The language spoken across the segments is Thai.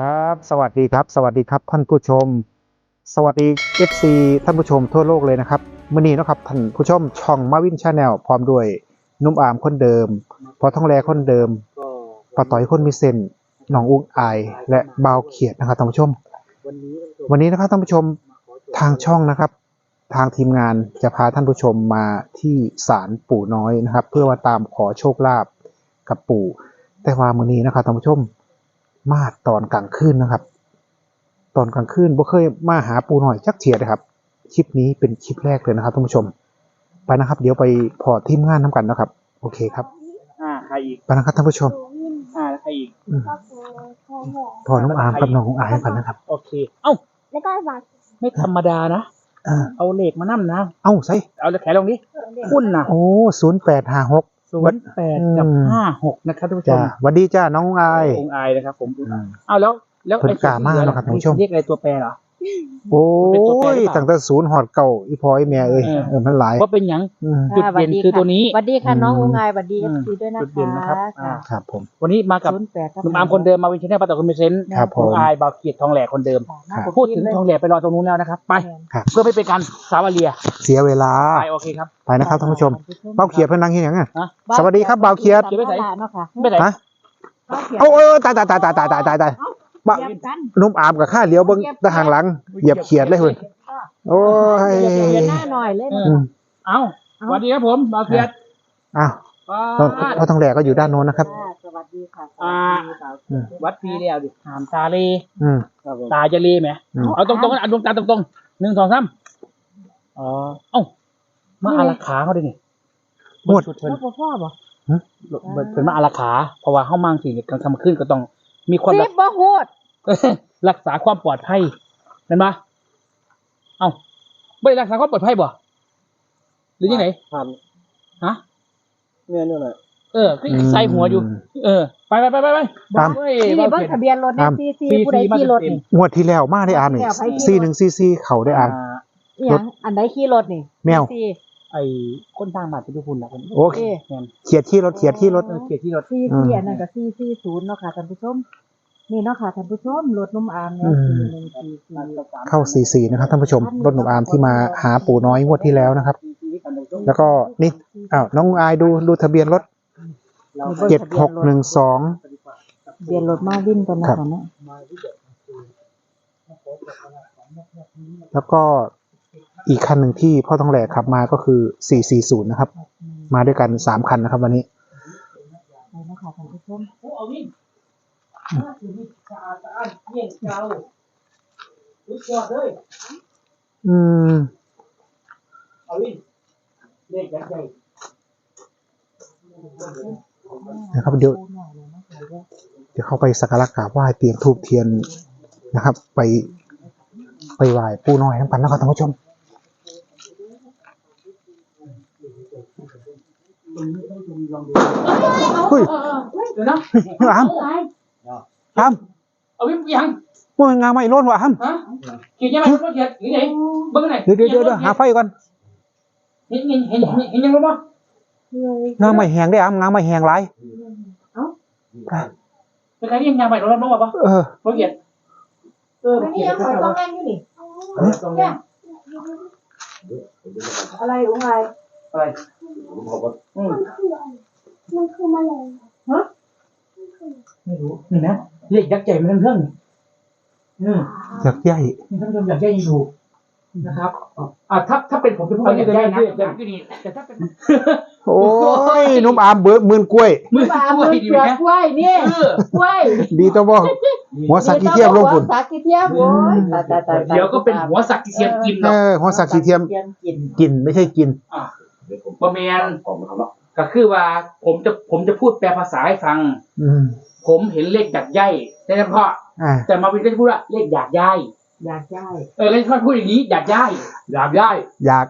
ครับสวัสดีครับ สวัสดีครับท่านผู้ชม สวัสดี FC ท่านผู้ชมทั่วโลกเลยนะครับมื่อนี้นะครับท่านผู้ชมช่องมาวินชาแนลพร้อมด้วยนุ่มอามคนเดิม พอท่องแรคนเดิมปะต่อยคนมีเซนหนองอุ้งอาย และเบาเขียดนะครับท่านผู้ชม วันนี้นะครับท่านผู้ชม ทางช่องนะครับ ทางทีมงานจะพาท่านผู้ชมมาที่ศาลปู่น้อยนะครับ เพื่อมาตามขอโชคลาภกับปู่ แต่ว่ามื้อนี้นะครับท่านผู้ชมมาตอนกลางคืนนะครับ ตอนกลางคืนบ่เคยมาหาปู่น้อยจักเทียเลยครับคลิปนี้เป็นคลิปแรกเลยนะครับท่านผู้ชม ไปนะครับ เดี๋ยวไปพอทีมงานน้กันนะครับ โอเคครับอ่าใครอีกไปนะครับท่านผู้ชมอ่าแล้วใครอีก อืมพอน้องอามกับน้องของอายกันนะครับ โอเค เอ้า แล้วก็วาง ไม่ธรรมดานะอ่าเอาเหล็กมานั่นะ เอ้าใส่เอาแขนลงดิคุณนะโอ้ศูนย์แปดห้าหกศูนย์แปดกับอืมห้าหกนะครับท่านผู้ชจ้ามหวันดีจ้าน้องอายองค์อายนะครับผมอืมเอาแล้วแล้วเพิ่นกล้ามากเนอะครับท่านผู้ชมเรียกอะไรตัวแปรเหรอ โอ้ยตั้งแต่ศูนย์หอดเก่าอีพอยแม่เอ้ยเออมันหลายว่าเป็นหยังจุดเด่นคือตัวนี้ สวัสดีค่ะน้ององายสวัสดีคือด้วยนะจุดเด่นนะครับครับผม วันนี้มากับหนุ่มอามคนเดิมมาวินชแนลป้าต่อคุณมิเซนครับผม ณอาบาวเกียรติทองแหลกคนเดิมพูดถึงทองแหลกไปรอตรงนู้นแล้วนะครับ ไป เพื่อไม่เป็นการซาวเรียเสียเวลา ไปโอเคครับ ไปนะครับท่านผู้ชมเบ้าเขียดเพิ่นนั่งที่หยังอะ สวัสดีครับบาวเขียดเไว้ไหน เนาะค่ะไม่เป็นไร ฮะ เอาเออตายตายตายตายตายตายตาย บ้าเหยียบกันนุ่มอามกับข้าเลี้ยวเบิ้งตะหางหลังเหยียบเขียดเลยเพิ่นโอ้ยเหยียบเหยียบหน้าหน่อยเลย เอนะออืมเอาสวัสดีครับผมบาวเกียรติอ้าวว้าพ่อพ่อทองแหลกก็อยู่ด้านโน้นนะครับ ค่ะสวัสดีค่ะอ่าวัดพีเดียวดิหามตาเลอืม ตาจะเลไหมอืม เอาตรงๆกันเอาดวงตาตรงๆหนึ่งสองสามอ๋อเอ้ามาอาราขาเขาดินี่หมดชุดเพิ่นแล้วพ่อพ่อบ่เป็นมาอาราขาเพราะว่าเข้ามังสิ่งกลางค่ำขึ้นก็ต้อง มีคนรีแบบบบ่โหดรักษาความปลอดภัยเห็นปะเอ้าไม่ได้รักษาความปลอดภัยบ่หรือยังไงผ่านฮะเนื้อเนื้อหน่อยเออก็ใส่หัวอยู่ เออ ไปไปไปไปไปตาม เฮ้ยนี่บาวเบิ่งเกียรติทะเบียนรถตานะมซีซีผู้ใดขี่รถนี่ งวดที่แล้วมาได้อามนี่แล้วไปขี่ ซีหนึ่งซีซีเขาได้อามอ่าอหยังอันใดขี่รถนี่แมว ซี ไอ้คนทางบาดเป็นทุกคนนะคนโอเคแม่นเขียดที่รถเขียดที่รถเออเกียรติที่รถซีอืมซีอันนั้นก็ซีซีศูนย์เนาะค่ะท่านผู้ชมนี่เนาะค่ะท่านผู้ชมรถนุ่มอามเนี่อืยมสี่หนึ่งสี่สี่เข้าซีซีนะครับท่านผู้ชมรถหนุ่มอามที่มาหาปู่น้อยงวดที่แล้วนะครับ แล้วก็นี่อ้าวน้องอายดูดูทะเบียนรถเจ็ดหกหนึ่งสองทะเบียนรถมาวินกันนะครัคะบเนาะแล้วก็ อีกคันหนึ่งที่พ่อทองแหลกขับมาก็คือ 440 นะครับ มาด้วยกัน 3 คันนะครับ วันนี้เนาะค่ะท่านผู้ชมเอาวิ่งสะอาดสะอาดเยี่ยงเจ้าสุดยอดเลยอืมเอาวิ่งเลขใหญ่นะครับเดี๋ยวเดี๋ยวเข้าไปสักการะกราบไหว้เตรียมทูบเทียนนะครับ ไปไปไหว้ปู่น้อยทั้งกันนะครับท่านผู้ชม Ui. Ám. Ám. Ở bên kia hăng. Ôi ngang mày luôn hả hâm? Kìa nhà mày nó thiệt, cái này, bưng này. Kìa kìa kìa, hà phay con. Nhìn nhìn nhìn nhìn nhìn luôn Ngà mày hèn đấy hâm, ngà mày hèn lại. Cái này nhà mày nó nó bà. Ờ. Nó thiệt. Ờ. Cái này em phải con ăn cái gì? Hả? Cái này. Ở đây uống ai? อะไรมบอกว่าอืมมันคืออะไรมันคือแมลงฮะไม่รู้เห็นไหมเรียกยักษ์ใหญ่มาทั้งเพื่องอืมยักษ์ใหญ่นี่ท่านผู้ชมยักษ์ใหญ่อยู่นะครับอ่าถ้าถ้าเป็นผมจะพูดว่าอยักษ์ใหญ่นะแต่ถ้าเป็นโอ้ยนุ่มอามเบิร์มือนกล้วยมือนามมือนกล้วยเนี่ยกล้วยดีต้องบอกหัวสักกีเทียมลงคุณหัวสักกีเทียมเดี๋ยวก็เป็นหัวสักกีเทียมกินเนาะหัวสักกีเทียมกินกินไม่ใช่กิน บะเมียนก็คือว่าผมจะผมจะพูดแปลภาษาให้ฟัง อืมผมเห็นเลขอยากย่ายแต่เฉพาะอ่าแต่มาวินก็จะพูดว่าเลขอยากย่ายอยากได้เออแล้วเขาพูดอย่างนี้อยากย่ายอยากย่ายอยาก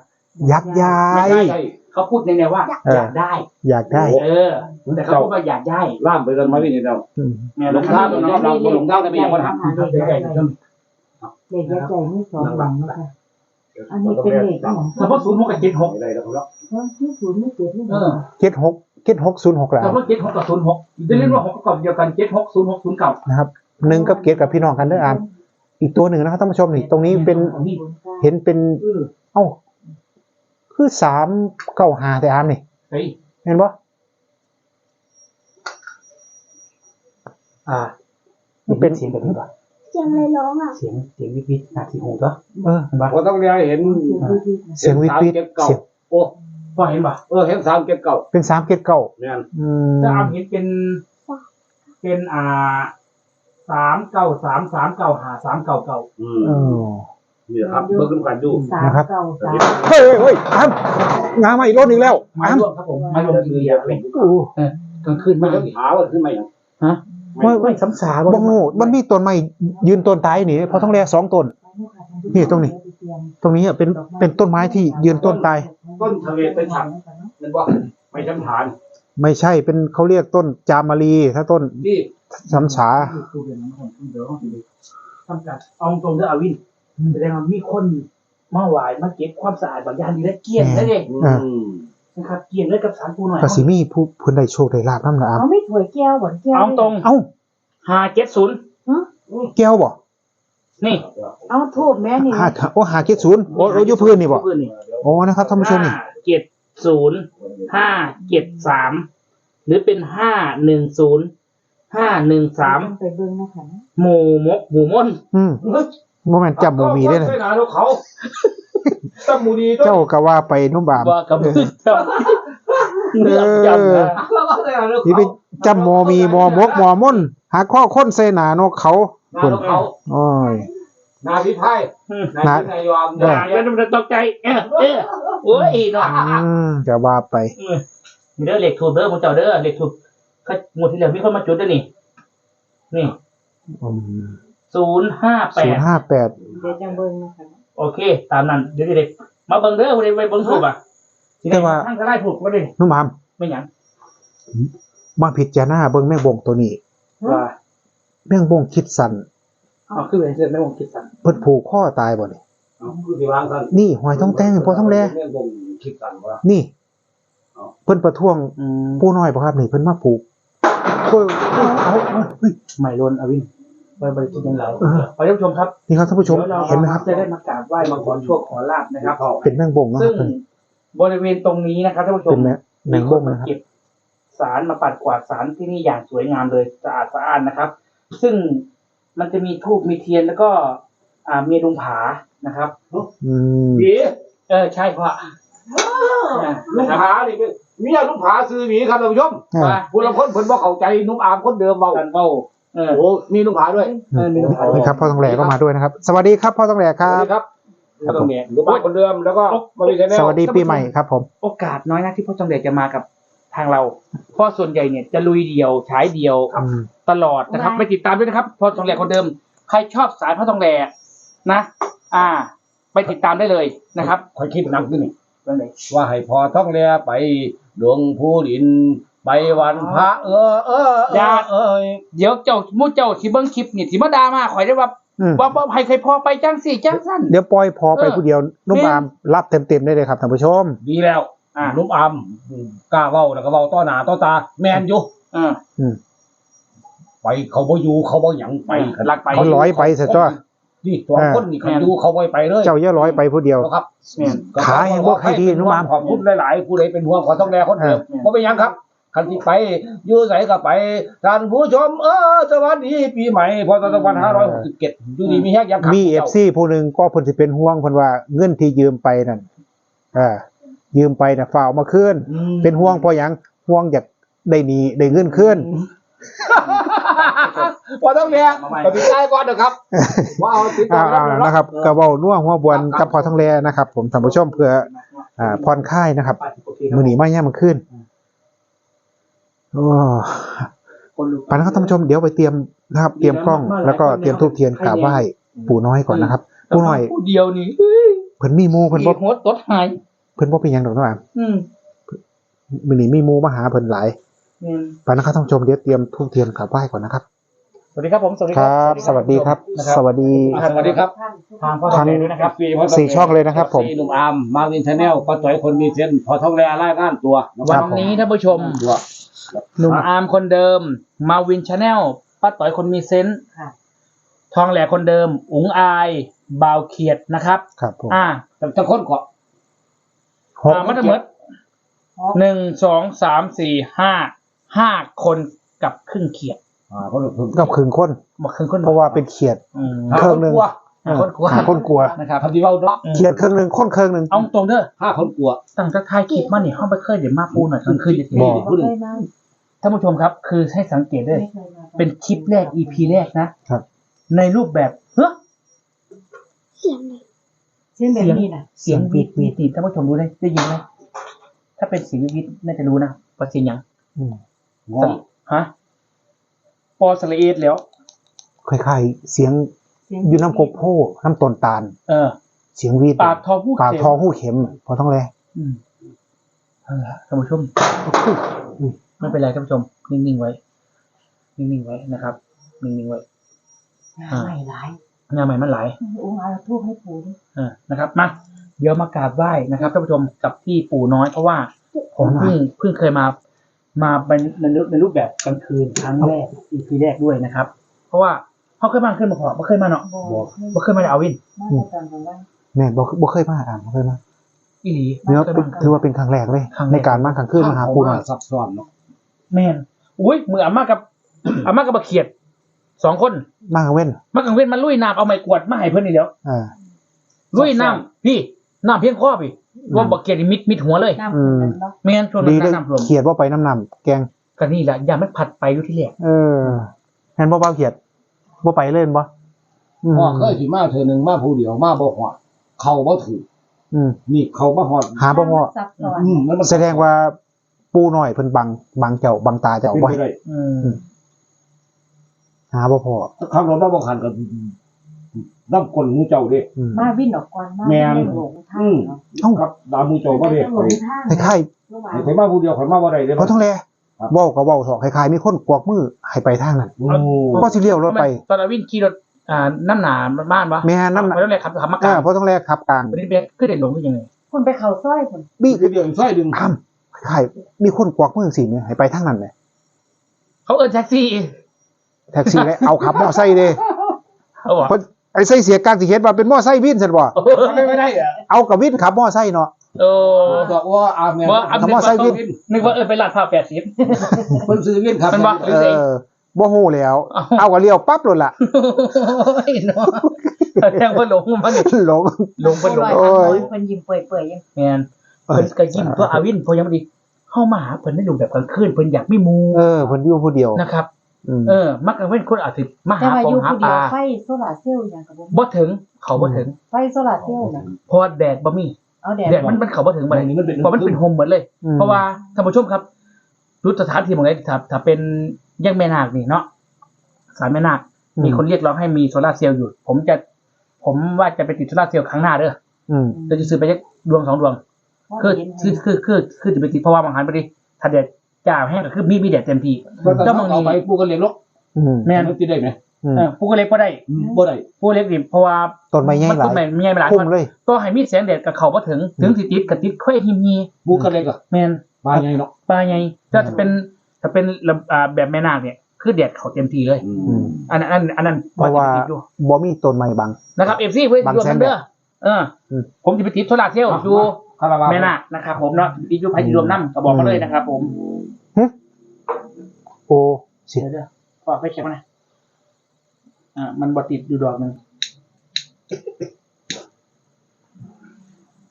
ยักย้าไม่ย ใช่เขาพูดในแนวว่าเอออ อยากได้ อยากได้เออ แต่เขาพูดว่าอยากย่ายล่ามไปกันไหมพี่นี่เราอืมแม่หลงทางหลงทางเราหลงทางแต่ไม่ยังคนหักเด็กใหญ่เด็กใหญ่นี่สองหลังนะคะ อันนี้เป็นเด็กหลังแต่ว่าศูนย์หกกับเจ็ดหกอะไรแล้วครับที่ศูนย์ไม่เกิดที่เออเจ็ดหกเจ็ดหกศูนย์หกแล้วแต่ว่าเจ็ดหกกับศูนย์หกจะเรียกว่าหกประกอบเดียวกันเจ็ดหกศูนย์หกศูนย์เก่านะครับหนึ่งกับเกตกับพี่น้องกันเด้ออามอีกตัวหนึ่งนะครับท่านผู้ชมนี่ตรงนี้เป็นเห็นเป็น เออเอ้า คือสามเก้าหาแต่อามนี่เฮ้ยเห็นปะอ่า มันเป็นเสียงแบบนี้ป่ะ เสียงอะไรร้องอะ เสียงเสียงวิบวิบนาทีหูก็เออเห็นป่ะพอต้องเรียนเห็นเสียงวิวๆนะเสียงวิบวิบเก็บเก่าเสียงโอ้พอเห็นป่ะเออเห็นสามเก็บเก่าเป็นสามเกตเก้าเนี่ยอืมจะเอาเห็นเป็น เป็นอ่าสามเก้าสามสามเก้าหาสามเก้าเก้าอืเอมอนี่ครับเบิ่งกันกันดูสามนะครับเก้าสามเฮ้ยเฮ้ยเฮ้ยอามงามาอีกรถหนึ่งแล้วมาอามร่วมครับผมมาร่วมกินเบียร์เป็นโอ้กลางคืนไม่มาต้องหาว่าขึ้นมาอย่างฮะ ไม่ไม่ซ้ำสาบ้งโง่มันมีต้นไม้ยืนต้นตายนี่เพราะต้องแลสองต้นนี่ตรงนี้ ตรงนี้อะเป็นเป็นต้นไม้ที่ยืนต้นตาย ต้นทะเลเป็นฉับนั่นว่าไม่จำฐาน ไม่ใช่เป็นเขาเรียกต้นจามมารีถ้าต้นที่สำฉาคือเป็นของเดี๋ยวทำการเอาตรงเด้ออาวินแสดงว่ามีคนมาไหวมาเก็บความสะอาดบางอย่างดีและเกลี้ยงได้เลยอืม นะครับเกลี้ยงเลยกับสารปูหน่อยกสิมีผู้เพิ่นได้โชคได้ลาบน้ำนะอามเขาไม่ถวยแก้วเหมือนแก้วเอาตรงเอ้าห้าเจ็ดศูนย์แก้วบ่นี่ เอาทูบแม่นี่หาโอ้หาเกตศูนย์โอ้โอ้อยพื้นนี่บ่พื้นนี่โอ้นะครับท่านผู้ชมนี่ห้าเจ็ดศูนย์ห้าเจ็ดสามหรือเป็นห้าหนึ่งศูนย์ห้าหนึ่งสามไปเบิ่งนะคะหมู่มกหมู่ม่นอืม โมเมนต์จับหมูมีได้เลยใช่หนาเขาเขาตั้งหมูดีก็เจ้าก็ว่าไปนุ่มบามว่ากับมือจำเนื้อจำนะนี่ไปจับหมอมีหมอมกหมอม่นหาข้อค้นใส่หนานกเขาหนาเขาโอ้ยนาพิพายนาพินายอมเอออย่าเป็นตกใจเออเออโอ้ยเนาะอืมก็ว่าไปเด้อเหล็กถูกเด้อผมเจ้าเด้อเหล็กถูกเขาหมดที่เหลือมีคนมาจุดด้วยนี่นี่ ศูนย์ห้าแปศูนดย์ห้าแปดเดี๋ยวจังเบิ่งนะคะโอเค ตามนั้น เดี๋ยวเด็กมาเบิ่งเด้อวันนี้ไปเบิ่งถูกอะทั้งก็ได้ถูกก็ได้นุ่มบามไม่หยังมาพิจารณาเบิ่งแมงบงตัวนี้ ว่าแมงบงคิดสันเอาขึ้นไปเสร็จไม่วงคิดสั่นเพิ่นผูกข้อตายบ่นี่คือที่วางกันนี่หอยท้องแตงพอท้องแลเรื่องบ่งคิดกันว่า นี่เพิ่นประท้วงอืมผู้น้อยบ่ครับนี่เพิ่นมาผูกโอ้ยเอาเอาเอาเฮ้ยไม่ล้นอวิน ไปบริจิตยังไงเออขอท่านผู้ชมครับนี่ครับท่านผู้ชมดี๋ยวเราเห็นไหมครับจะได้มากราบไหว้มาขอโชคขอลาบนะครับเป็นแมงบงเนาะซึ่งเพิ่นบริเวณตรงนี้นะครับท่านผู้ชเป็มนแมงแมงบงมานะครับ เก็บสารมาปัดกวาดสารที่นี่อย่างสวยงามเลยสะอาดสะอ้านนะครับ ซึ่งมันจะมีทูบมีเทียนแล้วก็ อ่ามีลุงผานะครับอืมหวีเออใช่พ่อลุงผานี่เป็นเมียลุงผาซื้อหวีครับท่านผู้ชมอ่า ว่าผู้ละคนเพิ่นบ่เข้าใจนุ่มอามคนเดิมเบากันเบ้า เออโอ้มีลุงผาด้วยเออมีลุงผานี่ครับพ่อทองแหลก็มาด้วยนะครับ สวัสดีครับพ่อทองแหลคสรัวัสบ ดีครับก็ต้องเนี่ยลุงผาคนเดิมแล้วก็มาวินแนลสวัสดีปีใหม่ครับผม โอกาสน้อยนะที่พ่อจองเดชจะมากับทางเรา เพราะส่วนใหญ่เนี่ยจะลุยเดียวฉายเดียวอืม ตลอดนะครับไปติดตามด้วยนะครับพ่อทองแหลคนเดิม ใครชอบสายพ่อทองแหลนะ อ่า ไปติดตามได้เลยนะครับคอยคิดหนักด้วยนี่เรื่องไหนว่าให้พอท่องเรือไปดวงผู้ดิน ไปวันพระ เออเออเออเอ้ยเดี๋ยวเจ้ามู่เจ้าที่เบิ้งคลิปนี่ที่มาด่ามาข่อยได้ว่าอืมว่าว่าให้เคยพอไปจ้างสี่จ้างสั้นเดี๋ยวปล่อยพอไปเออผู้เดียวนุ่มแม่บามรับเต็มๆได้เลยครับท่านผู้ชม ดีแล้ว อ่านุ่มอามกล้าเว้าแล้วก็เว้าต่อหน้าต่อตา แมนอยู่เออไปเขาบ่อยู่เขาบ่หยังไปลักไปเขาร้อยไปเสร็จจ้ะนี่สองคนนี่เขาอยู่เขาบ่ไปเลย เจ้าเย่าร้อยไปผู้เดียวครับเนี่ยขายังบ่ใครดีนุ่มอามขอบคุณหลายๆผู้ใดเป็นห่วงขอต้องแลคนเดิมเออบ่เป็นหยังครับ คันที่ไปอยู่ไสก็ไปท่านผู้ชม เออสวัสดีปีใหม่พศ2567อยู่ดีมีแฮกยังครับมีเอฟซีผู้หนึ่งก็เพิ่นสิเป็นห่วงเพิ่นว่าเงินที่ยืมไปนั่นอ่ายืมไปน่ะฝากเอามาคืนอืมเป็นห่วงเพราะหยังห่วงอยากได้หนีได้เงินคืนพอต้องแลก็ติดใจก่อนนะครับว่าเอาติดต่อเอาแล้วๆนะครับกระเว้านัวหัวบวนกับพอทั้งแลนะครับ ผมท่านผู้ชมเพื่ออ่าผ่อนคลายนะครับ มื้อนี้มาย่ามมันขึ้น โอ้คนลุกไปนะครับท่านผู้ชมเดี๋ยวไปเตรียมนะครับ เตรียมกล้องแล้วก็เตรียมทูบเทียนกราบไหว้ปู่น้อยก่อนนะครับปู่น้อยผู้เดียวนี่เฮ้ยเพิ่นมีหมู่เพิ่นบ่หัวตดหายเพิ่นบ่เป็นหยังดอกเนาะอะอืมมื้อนี้มีหมู่มาหาเพิ่นหลายเนี่ยไปนะครับท่านผู้ชมเดี๋ยวเตรียมทูบเทียนกราบไหว้ก่อนนะครับสวัสดีครับผมสวัสดีครับ สวัสดีครับนะครับสวัสดีสวัสดีครับท่านทุกทางพ่อทองแหลด้วยนะครับสี่ช่องเลยนะครับ ผมสี่หนุ่มอาร์มมาวินชาแนลก็ต่อยคนมีเส้นพอท้องแรรายงานตัวนะควัรันบนี้ท่านผู้ชมตัว หนุ่มอาร์มคนเดิม มาวินชาแนลป้าต่อยคนมีเซนส์ค่ะ ทองแหลคนเดิม อุ๋งอาย บาวเขียดนะครับ ครับผมอ่าแต่จะคนเกาะหกอ่ามันจะเหมือนหนึ่งสองสามสี่ห้าห้าคนกับครึ่งเขียดอ่าคนคนกับคืนคนมาครึ่งคนเพราะว่าเป็นเขียด อืม เครื่องหนึ่งห้า คนกลัวหาคนกลัวนะครับทำที่เราเนาะเขียดเครื่องหนึ่งคนเครื่องหนึ่งเอาตรงเด้อห้าคนกลัวตั้งแต่ท้ายคลิปมาเนี่ยห้องไปเคยเดี๋ยวมาปูหน่อยกลางคืนจะบดีอกบ่เคยมาท่านผู้ชมครับ คือให้สังเกตด้วยไม่คยมาเป็นคลิปแรก EP แรกนะครับ ในรูปแบบเฮ้ยเสียงแบบนี้น่ะเสียงวีดวีดนี่ท่านผู้ชมรู้ได้ได้ยินไหมถ้าเป็นเสียงวีดน่าจะรู้นะว่าเสียงหยังอืมงอฮะปอสระเอดแล้วคล้ายๆเสียงเสีง อยู่น้ำกบโพน้ำตนตาล เออ เสียงวีดปากทองผู้ปากเข็มทองหูเข็ม พอต้องแลอืมเอาละท่านผู้ชมไม่เป็นไรท่านผู้ชม นิ่งๆไว้ นิ่งๆไว้นะครับ นิ่งๆไว้งานใหม่หลายงานใหม่มันหลายอุ้งเอาทูบให้ปู่ดิเออนะครับมาเดี๋ยวมากราบไหว้นะครับท่านผู้ชมกับที่ปู่น้อยเพราะว่าผมเพิ่งเพิ่งเคยมา มาเป็นในรูปในรูปแบบกลางคืนครั้งแรก EP แรกด้วยนะครับ เพราะว่า เขาเคยมาขึ้นมาพอไม่เคยมาเนาะบอกไม่เคยมาในเอาวินมาประจำกันว่าแม่บ่บ่เคยมาอ่านบ่เคยมาอีหลีเนี่ยเคยเป็นมาถือว่าเป็นครั้งแรกเลยครั้งแรกในการมากลางคืนมาหาปูหน่อยซับซ้อนเนาะแมนอุ้ยมืออาม่ากับอาม่ากับบักเขียดสองคนมากลางเว้นมากังเว้นมันลุยน้ำเอาไม้กวาดมาให้เพื่อนนี่เดียวอ่าลุยน้ำพี่น้ำเพียงข้อพี่รวมบักเขียดนี่มิดมิดหัวเลยน้ำขึ้นนั้นเนาะแมนช่วงดีนั้นเลยน้ำท่วมเขียดว่าไปน้ำนำแกงก็นี่แหละอย่ามันผัดไปดูที่แรกเออเห็นบ่เบาเขียด บ่ไปเล่นบ่อืมพ่อเคยสิมาเธอหนึ่งมาผู้เดียวมาบ่หอดเขาบ่ถืออืม นี่เขาบ่หอดหาบ่งอซับซ้อนอืมแล้วมันแสดงว่าปูหน่อยเพิ่นบังบังเจ้าบังตาเจ้าเป็นบ่ไปได้อืมหาบ่พอขับรถมาบ่คันกับน้ำกลมูเจ้าเด้ อืมมาวิ่งออกก่อนมาแม่น วิ่งหลงทางเนาะเอ้าครับดามมูเจ้าบ่ได้หลงทางคล้ายระหว่างข่อยมาผู้เดียวข่อยมาบ่ได้เด้ๆเพราะต้องแลครับ เว้าก็เว้าเถาะคล้ายๆมีคนกวักมือให้ไปทางนั้นโอ้ ก็สิเลี้ยวรถไปตอนอาวินขี่รถอ่าน้ำหนาบ้านวะแม่น้ำไปแล้วแหละครับขับมากอ่าลางเพราะต้องแลขับกลางวันนี้เป็นขึ้นเด่นหลงคือยังไงคนไปเข่าซ้อยคนบี้เดี๋ยวซอยดึงอ้ำคล้ายๆมีคนกวักมือสิเนี่ยให้ไปทางนั้นแหละเขาเอินแท็กซี่แท็กซี่แล้วเอาขับมอไซค์เด้เขาบอกเพราะไอ้ไส้เสียกลางสิเฮ็ดว่าเป็นมอไซค์วินซั่นบ่ไม่ไม่ได้อะเอากับวินขับมอไซค์เนาะ โอ้บอกว่าอาแม่ว่าอันคำนึกว่าว่าไส้วินนึกว่าเออไปลาดผ้าแปดสิบ เพิ่นซื้อเวียนครับมันว่า เออบ่ฮู้แล้ว เอ้าเอาก็เลี้ยวปั๊บโลดล่ะ โอ้ยเนาะแทงเพื่อนหลงมันนี่หลง หลงเพื่อนหลงโอ้ยคนยิ้มเปื่อยๆยังแมนเพิ่นก็ยิ้มตัวอาวินเพราะยังไม่ดีเข้ามาหาเพิ่นได้ดูแบบกลางคืนเพิ่นอยากมีหมูเออเพิ่นอยู่ผู้เดียวนะครับ อืมเออ มักกลางเว้นคนอาจสิมาแต่หาว่าขอองยู่หาผู้ปเดียวลาไฟโซลาร์เซลล์อย่างกับผมบ่ถึงเขาบ่ถึง ไฟโซลาร์เซลล์น่ะเพราะว่าแดดบ่มี เอาแดดแดดมันมันเขาบ่ถึงมัมานเลยนี่มันเป็นเพราะมันเป็นโฮมเหมือนเลยอืมเพราะว่าท่านผู้ชมครับรู้สถานที่หมองไหนถ้าถ้าเป็นแย่งแม่นาคนี่เนาะสายแม่นาคอืมมีคนเรียกร้องให้มีโซลาร์เซลล์อยู่ ผมจะ ผมว่าจะไปติดโซลาร์เซลล์ครั้งหน้าเด้ออืมเราจะซื้อไปสักดวงสองดวง คือคือคือคือคือจะไปติดเพราะว่าบางหันไปดิถ้าแดดจ้าแห้งก็คือมีมีแดดเต็มที่เจ้ามึงเอาไปปูกันเลี้ยงลกอืมแม่นมันสิได้ไหม อืม เออผู้ก็เล็กก็ได้บ่ได้ผู้เล็กดิเพราะว่าต้นไม้ใหญ่หลายต้นไม้ใหญ่หลายพุ่มเลยตัวให้มีแสงแดดกับเขาบ่ถึง ถึงสิติดกับติดค่อยหิมฮีปูกันเลี้ยงก็แม่นบาใหญ่เนาะปลาใหญ่ถ้าจะเป็นถ้าเป็นระอ่าแบบแม่นาคเนี่ย คือแดดเขาเต็มที่เลย อืม อันนั้นอันนั้นอันนั้นเพราะว่าจะไปติดอยู่บ่มีต้นไม้บัง นะครับเอฟซีเพื่อนบางรวมแสกันนแดดเด้อเอออม ผมจะไปติดโซลาร์เซลล์อยู่คาราบาแม่นาคนะครับผมเนาะติดอยู่ไผที่รวมน้ำก็บอกมาเลยนะครับ ผมโอ้สิเดี๋ยวเดี๋ยวฝากไปเช็คมาหน่อย อ่ามันบติดอยู่ดอกหนึ่ง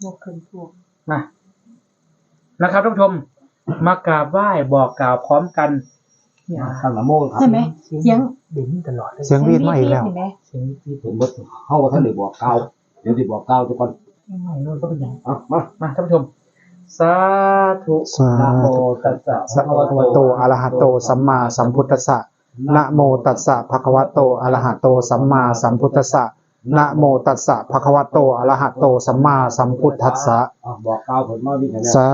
พวกขึ้นพวกมานะครับท่านผู้ชม มากราบไหว้บอกกล่าวพร้อมกันเนี่ยข้างละโมครับใช่ไหมเสียงเด่นตลอดเลยเสียงวีดมาอีกแล้วเห็นไหมเสียงวีดผมบ่เฮาว่าท่านได้บอกกล่าวเดี๋ยวสิบอกกล่าวทุกคนใหม่ๆนู่นก็เป็นอย่างอะมามาท่านผู้ชมสาธุสานะโมธุตัสสะสัพพะคะวะโตอะระหะโต สัมมาสัมพุทธัสสะ นะโมตัสสะภะคะวะโตอะระหะโตสัมมาสัมพุทธัสสะนะโมตัสสะภะคะวะโตอะระหะโตสัมมาสัมพุทธัสสะอะบอกกล่าวผลมาวิ่งกันแล้วสา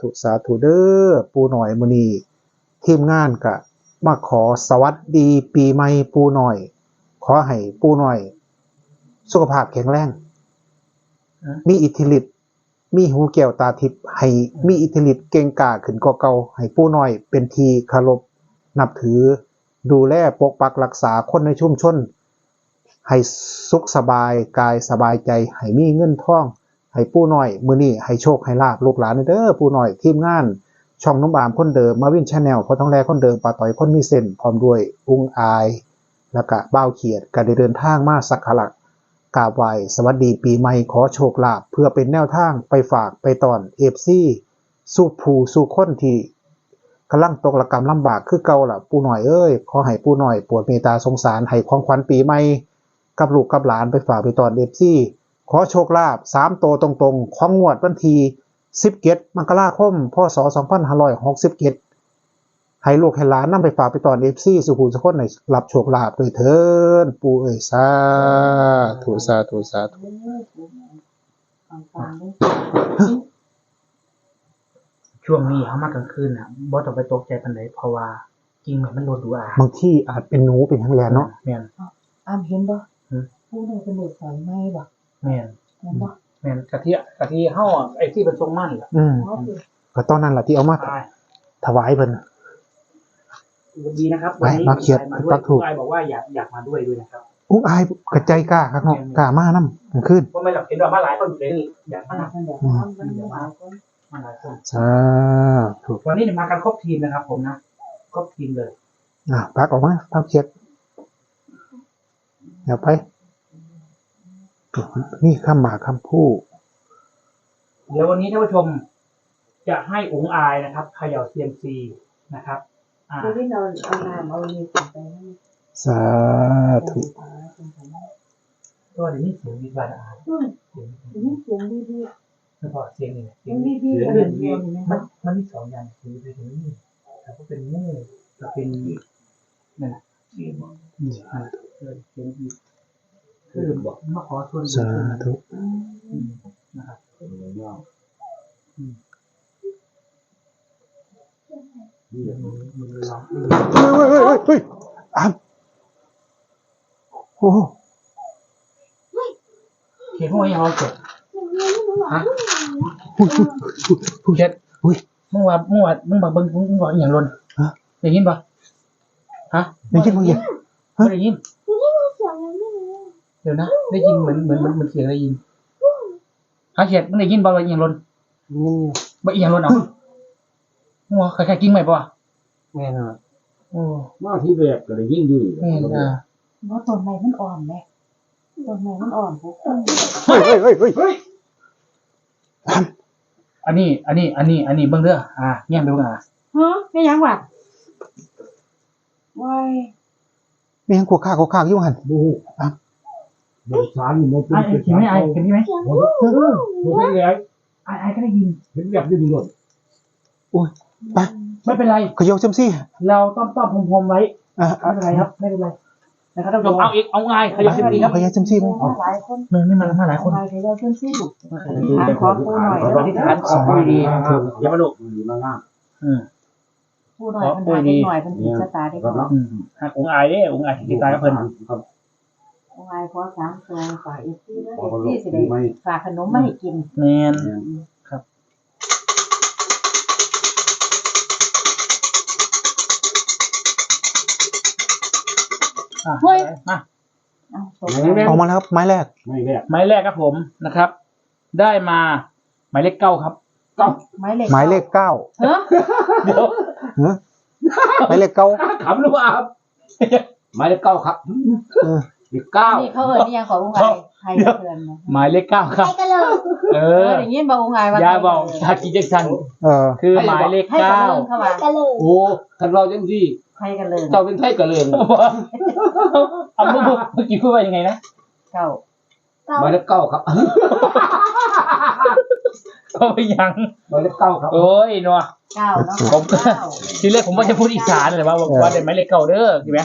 ธุสาธุเด้อปูหน่อยมื้อนี้ทีมงานก็มาขอสวัสดีปีใหม่ปูหน่อย ขอให้ปูหน่อย สุขภาพแข็งแรง มีอิทธิฤทธิ์มีหูแก้วตาทิพย์ให้มีอิทธิฤทธิ์เก่งกาขึ้นกว่าเก่าให้ปูหน่อยเป็นทีเคารพนับถือ ดูแลปกปักรักษาคนในชุมชน ให้สุขสบายกายสบายใจ ให้มีเงินทอง ให้ปู่น้อย มือนี้ให้โชคให้ลาบลูกหลานเด้อปู่น้อยทีมงาน ช่องนุ่มอามคนเดิมมาวินชาแนลพอท้องแรคนเดิมปาต่อยคนมีเส้นพร้อมด้วยอุ้งอาย แล้วก็บ้าเขียดก็ได้เดินทางมาสักการะกราบไหวสวัสดีปีใหม่ขอโชคลาภเพื่อเป็นแนวทางไปฝากไปตอนเอฟซีสู้ผู้สู้คนที่ กำลังตกระกรรมลำบากคือเก่าล่ะปู่หน่อยเอ้ยขอให้ปู่หน่อยปวดเมตตาสงสารให้ของขวัญปีใหม่กับลูกกับหลานไปฝากไปตอนเอฟซี่ขอโชคลาภสามโตตรงๆ ของงวดวันที่17มกราคมพศ2567ให้ลูกให้หลานนำไปฝากไปตอนเอฟซีสุขุมสุขคนในรับโชคลาภโดยเถินปู่เอ้ยสาธุสาธุสาธุ ช่วงนี้เขามากลางคืนอะบ่ต้องไปตกใจปานใดเพราะว่ากิ่งไม้มันโดนดูอาบางที่อาจเป็นหนูเป็นทั้งแลนเนาะแม่นอ้ามเห็นบ่หืมผู้ใดเป็นเด็กสายไหมบ่แม่นเห็นบ่แม่นกะทิกะทิเฮาอะไอ้ที่เป็นทรงมั่นล่ะอืมอ๋อคือก็ตอนนั้นแหละที่เอามาตายถวายเพิ่นดีนะครับไปมาเคลียร์มาปัด้วยกถูกผู้ชายบอกว่าอยากอยากมาด้วยด้วยนะครับอุ้งอายกระใจกล้าครับเนาะกล้ามานำกลางคืนเพราะไม่หลับเห็นว่ามาหลายคนอยู่เลยอยากมาอ่าเพิ่นอยากทำมันอยาก มาคนมาหลายคนสาธุวันนี้เนี่ยมากันครบทีมนะครับ ผมนะครบทีมเลยอะปักออกมาทำเช็ดเดี๋ยวไป นี่คำหมากคำพูดเดี๋ยววันนี้ท่านผู้ชมจะให้องค์อายนะครับเขย่าเซียมซีนะครับอ่าเดี๋ยวที่เราเอาน้ำเอานี่ใส่ไปให้สาธุตาเป็นไปได้ก็เดี๋ยวนี้เสียงดีกว่านะอายอืมเสียงได้ยิน เสียงดีไม่พอเสียงนี่ๆเสีเสียยงงดีดีๆอันนั้นเดียวนี่มันะนมันมีสองอย่างคือเป็นนี่แต่ก็เป็นมู่จะเป็นนั่นแหละอืมนั่นแหละเออเสียงดีคือบอกมาขอชวนสาธุอืมอืมนะครับอืมเดี๋ยวมันมันร้องเฮ้ยเฮ้ยเฮ้ยเฮ้ยอ้ามโอ้โหเขียนว่ายังเราเกิดฮะ อุ้ยอุ้ยอุ้ยเขียนอุ้ยมึงว่ามึงว่ามึงบอกมึงมึงบอกอหย่างรนฮะ ได้ยินปะฮะได้ยินบ่เหี้ยไม่ได้ยินเดี๋ยวนะ ได้ยินเหมือนเหมือนเหมือนเหมือนเสียงได้ยินฮะเขียนมึงได้ยินบ่ว่าอหย่างรนนี่บ่อหย่างรนเอามึงว่าใครๆกิ้งไหมปะแม่น่ะโอ้มาที่แบบก็ได้ยิ่งอยู่แม่นอะเพราต้นไม้มันอ่อนแม่ต้นไม้มันอ่อนพวกคนเฮ้ยเฮ้ยเฮ้ยเฮ้ยเฮ้ย อันนี้ อันนี้ อันนี้ อันนี้เบิ่งเด้ออ่าแง่มไปเบิ่งอะฮะไม่ยังวะว้ายมียังกลัวข้าเขาข้างอยู่หันบูบริษัทนี่มันเป็นไอ้ไอ้เขียนไหมไอ้เขียนที่ไหมเออมันเป็นไงไอ้ไอ้ก็ได้ยินเห็นแบบนี้ดีเลยโอ้ยไปไม่เป็นไรเขยาจำซี่ เราต้อมต้อมพรมพรมไว้อะไม่เป็นไรครับ ไม่เป็นไร นะครับท่านผู้ชมเอาอีกเอาไงขยับขึ้นมาดีครับเขยาจำซี่ไหมมาหลายคนมันไม่มามาหลายคนมาเดี๋ยวเราเพิ่นสู้ถามขอปูหน่อยขอที่ฐานขอคุยดีอย่ามาลุกดีมากอืมปูหน่อยเพิ่นหานิดหน่อยเพิ่นสิสตาร์ได้ก่อนอืมหักองค์อายเด้องค์อายที่ตายกับเพิ่นครับโอ้ยขอสามตัวฝากอีกทีแล้วอีกทีสิได้ฝากขนมมาให้กินแมน อะเฮ้ย มาเอาส่งออกมาแล้วครับไม้แรก ไม่แรกหมายแรกครับผมนะครับ ได้มาหมายเลขเก้าครับเก้าไม้เหล็กหมายเลขเก้าเฮ้อเดี๋ยวเนอะหมายเลขเก้าขำหรือเปล่าครับหมายเลขเก้าครับเออเลขเก้า นี่เขาเอิ้นนี่ยังขออุ้งไงใครเตือนนะหมายเลขเก้าครับกันเลยเอเออออย่างนี้บ่อุ้งไงว่าอยาบอกชากิเจ็กสันเออคือหมายเลขให้กันเก้าเลิกเข้ามากันเลยโอ้ท่านเราจังที่ ให้กันเลยเจ้าเป็นไทยกระเลืองเอาเมื่อเมื่อกี้พูดว่ายังไงนะเก้าหมายเลขเก้าครับก็ไม่ยังหมายเลขเก้าครับโอ้ยนัวเก้าเนาะผมเก้าทีแรกผมว่าจะพูดอีสานเลยว่าว่าเป็นหมายเลขเก้าเด้อใช่ไหม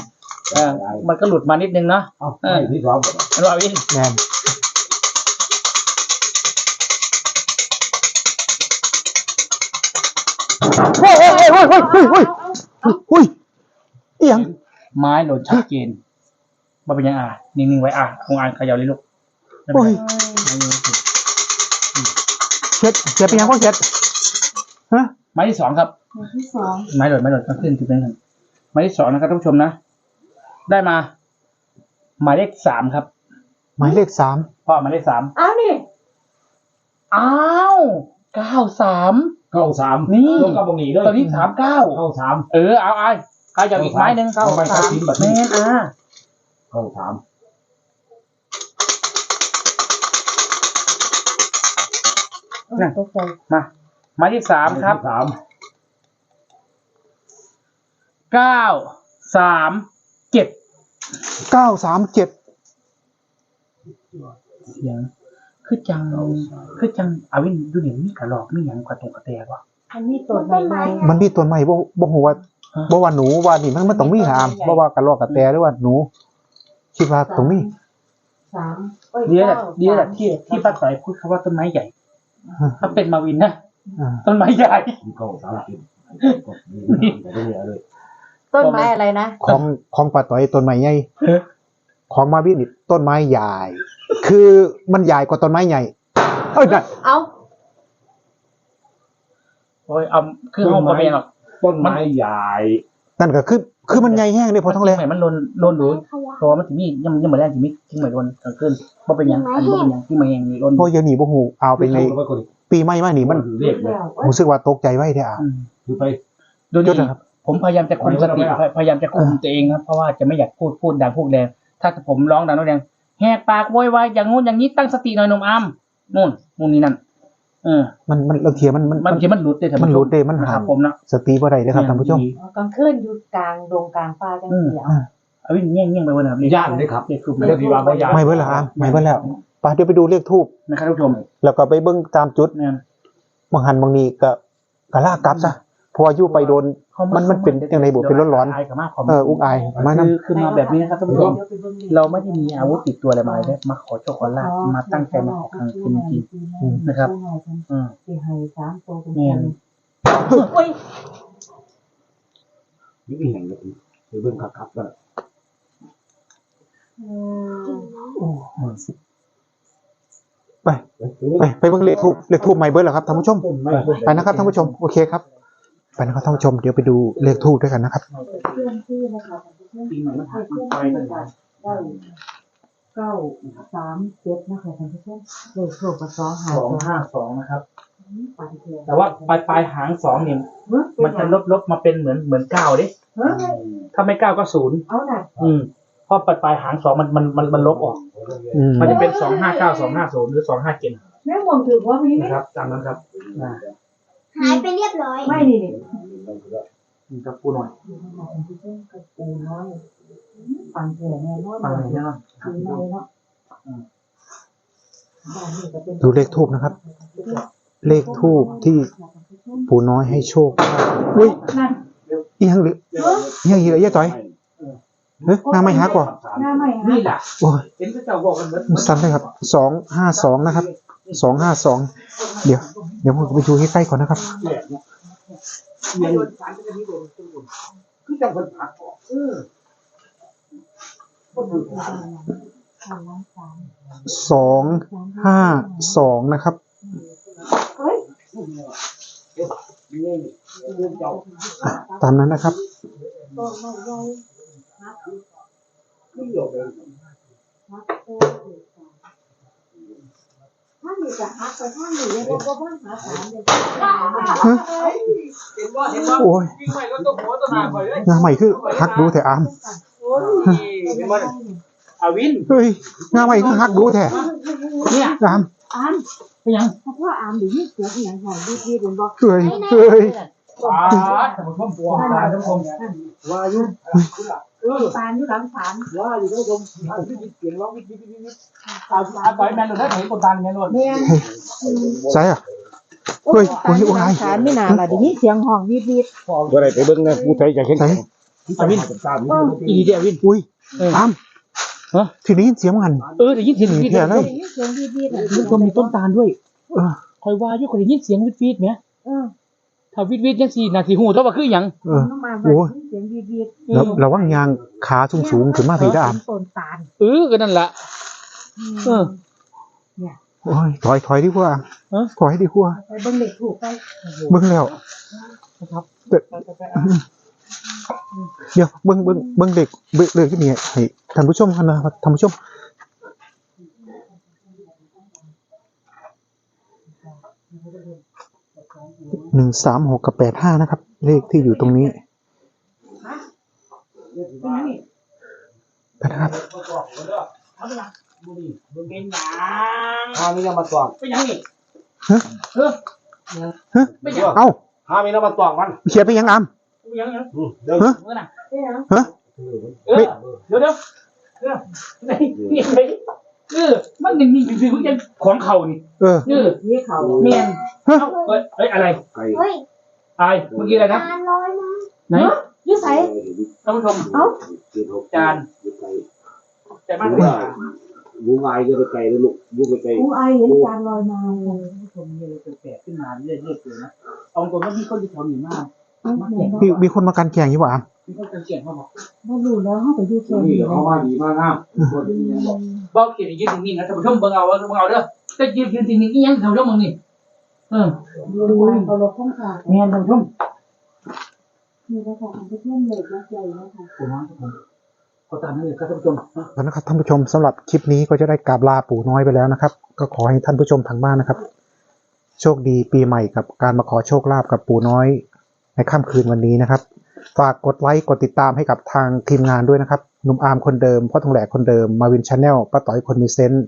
เออมันก็หลุดมานิดนึงเนาะเอาไอ้ที่สองมันว่าวินแมนเฮ้ยเฮ้ยเฮ้ยเฮ้ยเฮ้ยเฮ้ย เฮ้ยเฮ้ยเอียงไม้หล่นชัดเจนมาเป็นยังอะนิ่งๆไว้อะคงอ่านเขย่าเลยลูกไม่เป็นโอ้ไรยเช็ดเช็ดเป็นยังพ่อเช็ดฮะไม้ที่สองครับหมายที่สองไม้หล่นไม้หล่นก็ขึ้นจุดนึงหนึ่งไม้ที่สองนะครับท่านผู้ชมนะได้มา หมายเลขสามครับ หมายเลขสามพ่อหมายเลขสามอ้าวนี่อ้าวเก้าสามเข้าสามนี่ลงกับบงหนีเลยตอนนี้สามเก้าเข้าสามเออเอาไอ้ ใครจะเอาอีกไม้หนึ่งเอาไม้เข้าชิ้นแบบแม่นี้นอะเข้าสามตกใจมาหมายเลขสามครับสามเก้าสามเจ็ดเก้าสามเจ็ดเสียงคือจังคือจังอาวินดูนี่มีกระหลอกมีหยังกระตรงกระแตวะมันมีต้นไม้ไหมมันมีต้นไม้บ่บ่ฮู้ว่าฮะ บ่ว่าหนูว่านี่มันมันต้องมีหามบ่ว่ากระรอกกระแตหรือว่าหนู คิดว่าตรงนี้สามอ้เดี๋ยวแหละก้าเดี๋ยวแหละสามที่เจ็ดที่ป้าต่อยพูดคำว่าต้นไม้ใหญ่ฮะถ้าเป็นมาวินนะอ่าต้นไม้ใหญ่เข้าสามกินนี่ไม่เหลือเลยต้นไม้อะไรนะของของปลาต่อยต้นไม้ใหญ่เฮ้ยของมาวินนี่ต้นไม้ใหญ่ คือมันใหญ่กว่าต้นไม้ใหญ่ เอ้ยนั่นเอ้าโอ้ยเอาคือห้องมาเป็นหรอก ต้นไม้ใหญ่นั่นก็คือ คือมันใหญ่แห้งเลยพอท้องแรงใหม่มันลนลนดูเพราะว่ามันจะมียังยังเหมือนแรกจะมีทิ้งใหม่ลนกลางคืนบ่เป็นหยังอันนี้บ่เป็นหยังที่มาเองนี่ลนเพราะเดี๋ยวนี้บ่ฮู้เอาไปในไว้ก่อนปีใหม่มานี่มันเรียกเลยรู้สึกว่าตกใจไว้เด้ออะอืมคือไปดูยนี่ศนะครับผมพยายามจะคุมสติไม่ไม่พยายามจะคุมตัวเองครับเพราะว่าจะไม่อยากพูดพูดดังพูดแรงถ้าผมร้องดังแรงแหกปากโวยวายอย่างงู้นอย่างนี้ตั้งสติหน่อยหนุ่มอามนู่นนู่นนี่นั่น เออมันมันบางทีมันมันมันทีมันหลุดเลยท่ามันหลุดเด้มันคหารับผมนะสติบ่ได้เด้อครับท่านผู้ชมกลางคืนอยู่กลางดงกลางป่าจังซี่เอาเอาวิ่งเงี้ยงเงี้ยงไปวันนะครับย่านเลยครับเรียกคือไม่ได้ที่วางไว้ย่านไม่เบิดละอะไม่เบิดแล้วไปเดี๋ยวไปดูเลขทูบนะครับท่านผู้ชม แล้วก็ไปเบิ่งตามจุดเนี่ยบางหันบางนี้ก็ก็ลากกลับซะเพราะว่าอยู่ไปโดน มันมันเป็นยังไงบุเป็นร้อนๆอายกับมากขเอออุกอายมานํคือคือมาแบบนี้นะครับท่านผู้ชมเดี๋ยวไปบิ่งดิเราไม่ได้มีอาวุธติดตัวอะไรมาเลยมาขอโชคขอลาภมาตั้งใจมาขอครั้งคืนจริงๆนะครับ อืมสิให้สามตัวตรงแม่นโอ้ยนี่แห่งเลยไปเบิ่งคักๆก็อืมไป ไปไปเบิ่งเลขทูบเลขทูบใหม่เบิดแล้วครับท่านผู้ชมต้นไม้ไปนะครับท่านผู้ชม โอเคครับ ไปนะครับท่านผู้ชมเดี๋ยวไปดูเลขทูบด้วยกันนะครับเคลื่อนที่นะคะท่านผู้ชมปีใหม่มันหาเคลื่อนไปที่นั่นได้เก้าสามเจ็ดนะคะท่านผู้ชมเลขโทรกับสองหาสองสองห้าสองนะครับปันเทียนแต่ว่าปลายปลายหางสองเนี่ยมันจะลบลบมาเป็นเหมือนเหมือนเก้าดิเฮ้ยถ้าไม่เก้าก็ศูนย์เอาหน่ะอืมเพราะปลายปลายหางสองมันมันมันมันลบออกอืมมันจะเป็นสองห้าเก้าสองห้าศูนย์หรือสองห้าเจ็ดแม่มองถือว่ามีไหมนะครับตามนั้นครับอ่า หายไปเรียบร้อย ไม่นี่นี่นี่ครับพูดหน่อยท่านผู้ชมกับปูน้อยปันเทียนแน่นอนฟังหน่อยนะปีใหม่เนาะบ้านนี่ก็เป็นดูเลขทูบนะครับ เลขทูบที่ปู่น้อยให้โชคอุ้ยนั่นอีหยังเหลืออีหยังเหลือเยอะจ่อยเฮ้ยหน้าไม่ฮักว่ะหน้าใหม่นี่ฮะแหละโอ้ยเห็นพระเจ้าบอกกันเหมือนเหมือนซ้ำเลยครับสองห้าสองนะครับ สองห้าสองเดี๋ยว เดี๋ยวผมไปดูให้ใกล้ก่อนนะครับสองห้าสองนะครับตามนั้นนะครับ ต้นไม้ใหญ่ฮักฮักโอ้ยถ้ามีจะฮักไปท่านหนึ่งเลยบอกว่าหาสามเลยเห็นว่าเห็นว่าโอ้ยวิ่งใหม่ก็ต้องหัวตนหนาคอยเลยหน้าใหม่คือฮักดูแต่อามโอ้ยเห็นว่าอาวินเฮ้ยหน้าใหม่คือฮักดูแต่เนี่ยอามอามเป็นยังเพราะว่าอามเดี๋ยวนี้เสียงอหย่างหอยดีเป็นบอกเฮ้ยเฮ้ยปาดท่านผู้ชมปวตาท่านผู้ชมว่าอยู่ ปานอยู่หลังศาลว่าอยู่ท่านผู้ชมเสียงร้องวิทวิทวิทวิทอาอาต่อยแมนหลุดได้เห็นคนตาแมนหลุดเนี่ยใช่อะเฮ้ยโอ้ยโอ้ยหลังศาลไม่นานละเดี๋ยวนี้เสียงห้องวีดวีดบ่ได้ไปเบิ่งนะผู้ใช้ใจแข็งใช่อาวินอีเดียวินอุ้ยเอออามฮะทีนี้ยินเสียงมันเออได้ยินเสียงวิทเสียงอะไรเสียงวีดวีดอะท่านผู้ชมมีต้นตาลด้วยเออคอยว่าอยู่คนได้ยินเสียงวิทวิทไหมเออ ถ้าวิทวิทยังสี่นาทีหูเท่าว่าคือหยังเออ น้องมาโอ้ยเสียงวีดวีดแล้วระวังยางขาสูงสูงๆขึ้นมาผีได้อามต้นตาลเออก็นั่นแหละ เออ โอ้ยถอยถอยดีกว่าฮะถอยดีกว่าไปเบิ่งเด็กถูกไปเบิ่งแล้วนะครับแต่เดี๋ยวเบิ้งเบิ้งเบิ้งเด็กเบิ้งเด็กที่นี่ให้ท่านผู้ชมกันนะครับท่านผู้ชม หนึ่งสามหกกับแปดห้านะครับ เลขที่อยู่ตรงนี้นะครับเป็นหยังหามีน้ำมาตวงเป็นหยังนี่ฮะเออฮะเป็นหยังเอ้าหามีน้ำมาตวงมันเขียนไปยังอามเป็นหยังหยังอืมเดี๋ยวฮะเมื่อน่ะฮะเออเดี๋ยวเดี๋ยวเออนี่นี่ ไงเออมันหนึ่งนี่คือเพิ่งจะของเขานี่เออ เออนี่เขาเมียนฮะเอ้าเอ้ยเอ้ยอะไรไก่เฮ้ยอะไรเมื่อกี้อะไรนะจานลอยมาไหนยี่ใส ท่านผู้ชม เอ้า จาน แต่บ้านว่าวุ้งไอจะไปไกลเลยลูกวุ้งไปไกลกูไอเห็นจานลอยมาท่านผู้ชมมีอะไรแปลกๆขึ้นมาเรื่อยๆเลยนะเอาตรงว่ามีคนที่ทำอยู่มากมีมีคนมากันแข่งอยู่วะอามมีคนจะเขียนเขาบอกไม่รู้แล้วเขาไปดูแค่นี่นี้เขาว่าดีมากนะคนที่ยังบอก บอกเขียนยืนนิ่งๆนะท่านผู้ชมเบิ่งเอาเบิ่งเอาเด้อแต่ยืนยืนนิ่งๆนี่ยังท่านผู้ชมมึงนี่เออดูการเคารพข้างขาเมียนท่านผู้ชมนี่นะคะอันที่เพิ่มเลยนะใจนะคะ ผมว่าผมก็ตามนั้นเลยครับท่านผู้ชมแล้วนะครับท่านผู้ชมสำหรับคลิปนี้ก็จะได้กราบลาปู่น้อยไปแล้วนะครับ ก็ขอให้ท่านผู้ชมทางบ้านนะครับ โชคดีปีใหม่กับการมาขอโชคลาภกับปู่น้อย ในค่ำคืนวันนี้นะครับ ฝากกดไลค์กดติดตามให้กับทางทีมงานด้วยนะครับ หนุ่มอาร์มคนเดิมพ่อทองแหลกคนเดิมมาวินชาแนลป้าต่อยคนมีเซนต์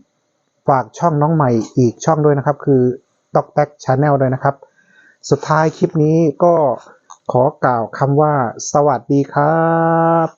ฝากช่องน้องใหม่อีกช่องด้วยนะครับ คือตอกแท็กชาแนลด้วยนะครับ สุดท้ายคลิปนี้ก็ขอกล่าวคำว่าสวัสดีครับ